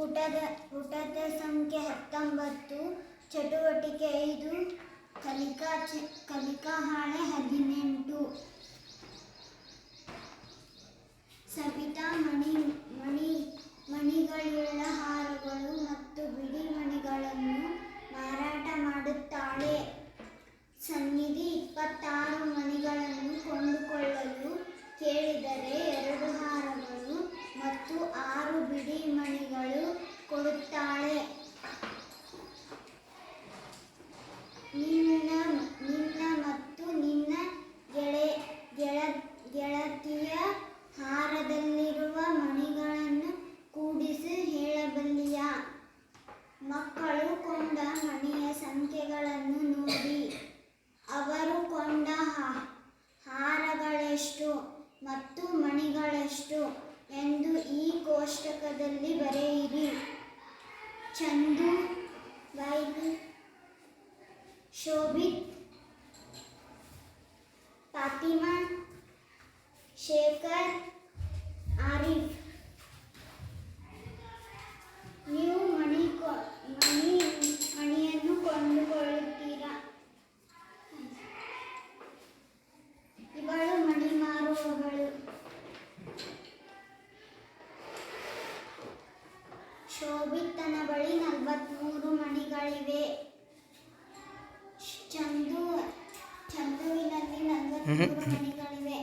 ಪುಟದ ಪುಟದ ಸಂಖ್ಯೆ ಹತ್ತೊಂಬತ್ತು ಚಟುವಟಿಕೆ ಐದು ಕಲಿಕಾ ಕಲಿಕಾ ಹಾಳೆ ಹದಿನೆಂಟು. ಗೆಳತಿಯ ಹಾರದಲ್ಲಿರುವ ಮಣಿಗಳನ್ನು ಕೂಡಿಸಿ ಹೇಳಬಲ್ಲಿಯ. ಮಕ್ಕಳು ಕೊಂಡ ಮಣಿಯ ಸಂಖ್ಯೆಗಳನ್ನು ನೋಡಿ. ಅವರು ಕೊಂಡ ಹಾರಗಳೆಷ್ಟು ಮತ್ತು ಮಣಿಗಳೆಷ್ಟು ಎಂದು ಈ ಕೋಷ್ಟಕದಲ್ಲಿ ಬರೆಯಿರಿ. ಚಂದು ವೈದ್ ಶೋಭಿತ್ ಶೋಭಿತನ ಬಳಿ ನಲವತ್ಮೂರು ಮಣಿಗಳಿವೆ. ಚಂದು ಚಂದುವಿನಲ್ಲಿ ನಲವತ್ಮೂರು ಮಣಿಗಳಿವೆ.